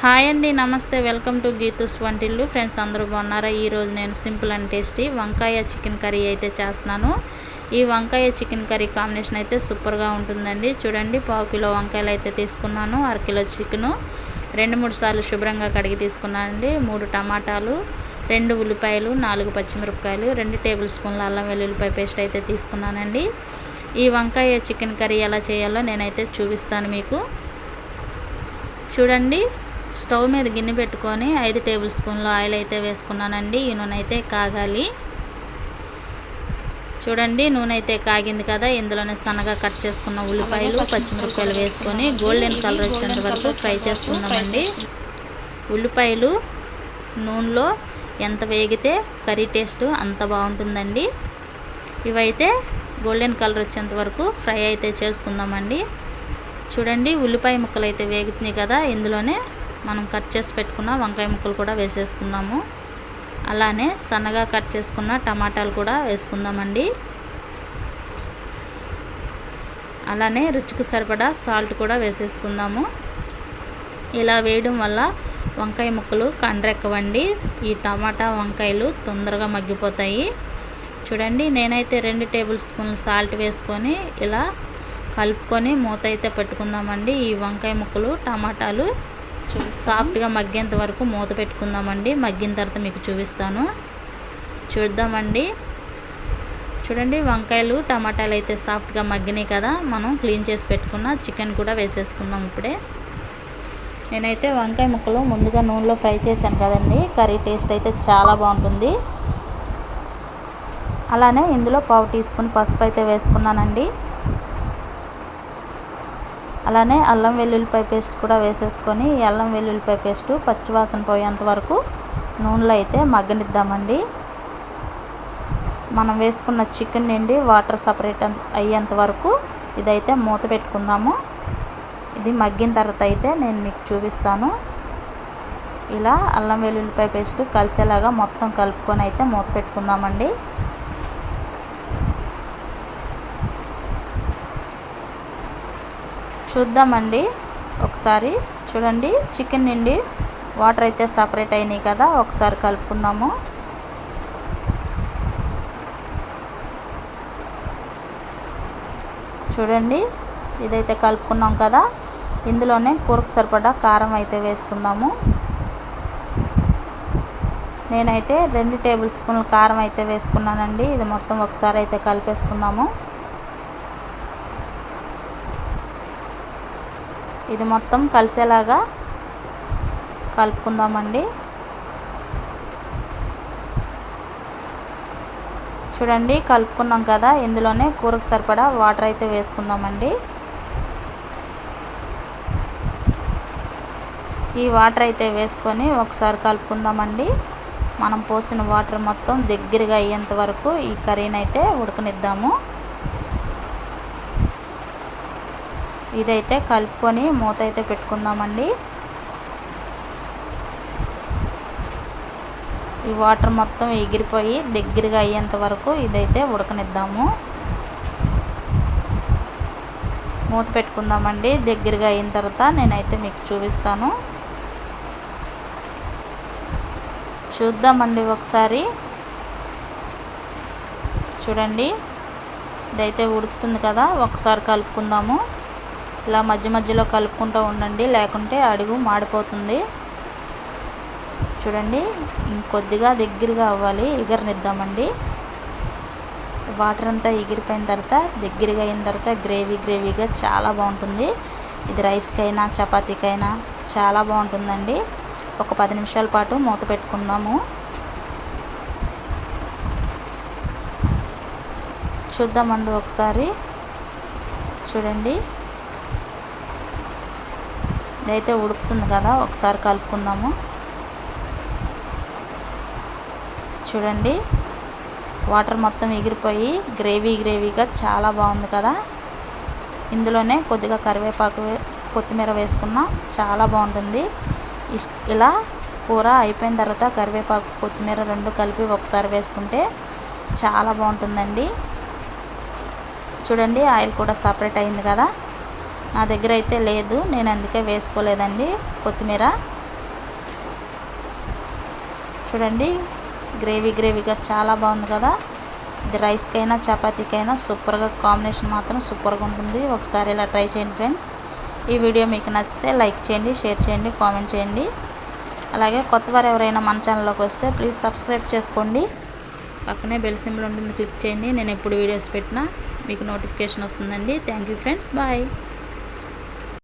Hi అండి నమస్తే. Welcome to Geethu's వంటిల్లు. ఫ్రెండ్స్ అందరూ బాగున్నారా? ఈరోజు నేను సింపుల్ అండ్ టేస్టీ వంకాయ చికెన్ కర్రీ అయితే చేస్తున్నాను. ఈ వంకాయ చికెన్ కర్రీ కాంబినేషన్ అయితే సూపర్గా ఉంటుందండి. చూడండి పావు కిలో వంకాయలు అయితే తీసుకున్నాను అరకిలో చికెను. రెండు మూడు సార్లు శుభ్రంగా కడిగి తీసుకున్నానండి. మూడు టమాటాలు రెండు ఉల్లిపాయలు నాలుగు పచ్చిమిరపకాయలు రెండు టేబుల్ స్పూన్ల అల్లం వెల్లుల్లిపాయ పేస్ట్ అయితే తీసుకున్నానండి. ఈ వంకాయ చికెన్ కర్రీ ఎలా చేయాలో నేనైతే చూపిస్తాను మీకు. చూడండి స్టవ్ మీద గిన్నె పెట్టుకొని ఐదు టేబుల్ స్పూన్లు ఆయిల్ అయితే వేసుకున్నానండి. ఈ నూనె అయితే కాగాలి. చూడండి నూనె అయితే కాగింది కదా. ఇందులోనే సన్నగా కట్ చేసుకున్న ఉల్లిపాయలు పచ్చిమిరపకాయలు వేసుకొని గోల్డెన్ కలర్ వచ్చేంత వరకు ఫ్రై చేసుకుందామండి. ఉల్లిపాయలు నూనెలో ఎంత వేగితే కర్రీ టేస్ట్ అంత బాగుంటుందండి. ఇవైతే గోల్డెన్ కలర్ వచ్చేంత వరకు ఫ్రై అయితే చేసుకుందామండి. చూడండి ఉల్లిపాయ ముక్కలు అయితే వేగుతున్నాయి కదా. ఇందులోనే మనం కట్ చేసి పెట్టుకున్న వంకాయ ముక్కలు కూడా వేసేసుకుందాము. అలానే సన్నగా కట్ చేసుకున్న టమాటాలు కూడా వేసుకుందామండి. అలానే రుచికి సరిపడా సాల్ట్ కూడా వేసేసుకుందాము. ఇలా వేయడం వల్ల వంకాయ ముక్కలు కండ్రెక్కవండి. ఈ టమాటా వంకాయలు తొందరగా మగ్గిపోతాయి. చూడండి నేనైతే రెండు టేబుల్ స్పూన్లు సాల్ట్ వేసుకొని ఇలా కలుపుకొని మూత అయితే పెట్టుకుందామండి. ఈ వంకాయ ముక్కలు టమాటాలు సాఫ్ట్గా మగ్గేంత వరకు మూత పెట్టుకుందామండి. మగ్గిన తర్వాత మీకు చూపిస్తాను. చూద్దామండి. చూడండి వంకాయలు టమాటాలు అయితే సాఫ్ట్గా మగ్గినాయి కదా. మనం క్లీన్ చేసి పెట్టుకున్న చికెన్ కూడా వేసేసుకుందాం ఇప్పుడే. నేనైతే వంకాయ ముక్కలు ముందుగా నూనెలో ఫ్రై చేశాను కదండి. కర్రీ టేస్ట్ అయితే చాలా బాగుంటుంది. అలానే ఇందులో పావు టీ స్పూన్ పసుపు అయితే వేసుకున్నానండి. అలానే అల్లం వెల్లుల్లిపాయ పేస్ట్ కూడా వేసేసుకొని ఈ అల్లం వెల్లుల్లిపాయ పేస్టు పచ్చివాసన పోయేంత వరకు నూనెలో అయితే మగ్గనిద్దామండి. మనం వేసుకున్న చికెన్ నిండి వాటర్ సపరేట్ అయ్యేంత వరకు ఇదైతే మూత పెట్టుకుందాము. ఇది మగ్గిన తర్వాత అయితే నేను మీకు చూపిస్తాను. ఇలా అల్లం వెల్లుల్లిపాయ పేస్ట్ కలిసేలాగా మొత్తం కలుపుకొని అయితే మూత పెట్టుకుందామండి. చూద్దామండి. ఒకసారి చూడండి చికెన్ నిండి వాటర్ అయితే సపరేట్ అయినాయి కదా ఒకసారి కలుపుకుందాము. చూడండి ఇదైతే కలుపుకున్నాం కదా ఇందులోనే కూరకు సరిపడా కారం అయితే వేసుకుందాము. నేనైతే రెండు టేబుల్ స్పూన్ల కారం అయితే వేసుకున్నానండి ఇది మొత్తం ఒకసారి అయితే కలిపేసుకుందాము. ఇది మొత్తం కలిసేలాగా కలుపుకుందామండి. చూడండి కలుపుకున్నాం కదా ఇందులోనే కూరకు సరిపడా వాటర్ అయితే వేసుకుందామండి. ఈ వాటర్ అయితే వేసుకొని ఒకసారి కలుపుకుందామండి. మనం పోసిన వాటర్ మొత్తం దగ్గరగా అయ్యేంత వరకు ఈ కర్రీని అయితే ఉడకనిద్దాము. ఇదైతే కలుపుకొని మూత అయితే పెట్టుకుందామండి. ఈ వాటర్ మొత్తం ఎగిరిపోయి దగ్గరగా అయ్యేంత వరకు ఇదైతే ఉడకనిద్దాము. మూత పెట్టుకుందామండి దగ్గరగా అయిన తర్వాత నేనైతే మీకు చూపిస్తాను. చూద్దామండి ఒకసారి. చూడండి ఇదైతే ఉడుకుతుంది కదా ఒకసారి కలుపుకుందాము. ఇలా మధ్య మధ్యలో కలుపుకుంటూ ఉండండి. లేకుంటే అడుగు మాడిపోతుంది. చూడండి ఇంకొద్దిగా దగ్గరగా అవ్వాలి. ఎగరనిద్దామండి. వాటర్ అంతా ఎగిరిపోయిన తర్వాత దగ్గరగా అయిన తర్వాత గ్రేవీ గ్రేవీగా చాలా బాగుంటుంది. ఇది రైస్కైనా చపాతీకైనా చాలా బాగుంటుందండి. ఒక పది నిమిషాల పాటు మూత పెట్టుకుందాము. చూద్దామండి ఒకసారి. చూడండి. ఇదైతే ఉడుకుతుంది కదా ఒకసారి కలుపుకుందాము. చూడండి వాటర్ మొత్తం ఎగిరిపోయి గ్రేవీ గ్రేవీగా చాలా బాగుంది కదా. ఇందులోనే కొద్దిగా కరివేపాకు కొత్తిమీర వేసుకున్నా చాలా బాగుంటుంది. ఇలా కూర అయిపోయిన తర్వాత కరివేపాకు కొత్తిమీర రెండు కలిపి ఒకసారి వేసుకుంటే చాలా బాగుంటుందండి. చూడండి ఆయిల్ కూడా సపరేట్ అయింది కదా. నా దగ్గర అయితే లేదు నేను అందుకే వేసుకోలేదండి కొత్తిమీర. చూడండి గ్రేవీ గ్రేవీగా చాలా బాగుంది కదా. ఇది రైస్కైనా చపాతీకైనా సూపర్గా కాంబినేషన్ మాత్రం సూపర్గా ఉంటుంది. ఒకసారి ఇలా ట్రై చేయండి ఫ్రెండ్స్. ఈ వీడియో మీకు నచ్చితే లైక్ చేయండి షేర్ చేయండి కామెంట్ చేయండి. అలాగే కొత్త వారు ఎవరైనా మన ఛానల్లోకి వస్తే ప్లీజ్ సబ్స్క్రైబ్ చేసుకోండి. పక్కనే బెల్ సింబల్ ఉంటుంది క్లిక్ చేయండి. నేను ఎప్పుడు వీడియోస్ పెట్టినా మీకు నోటిఫికేషన్ వస్తుందండి. Thank you friends. బాయ్.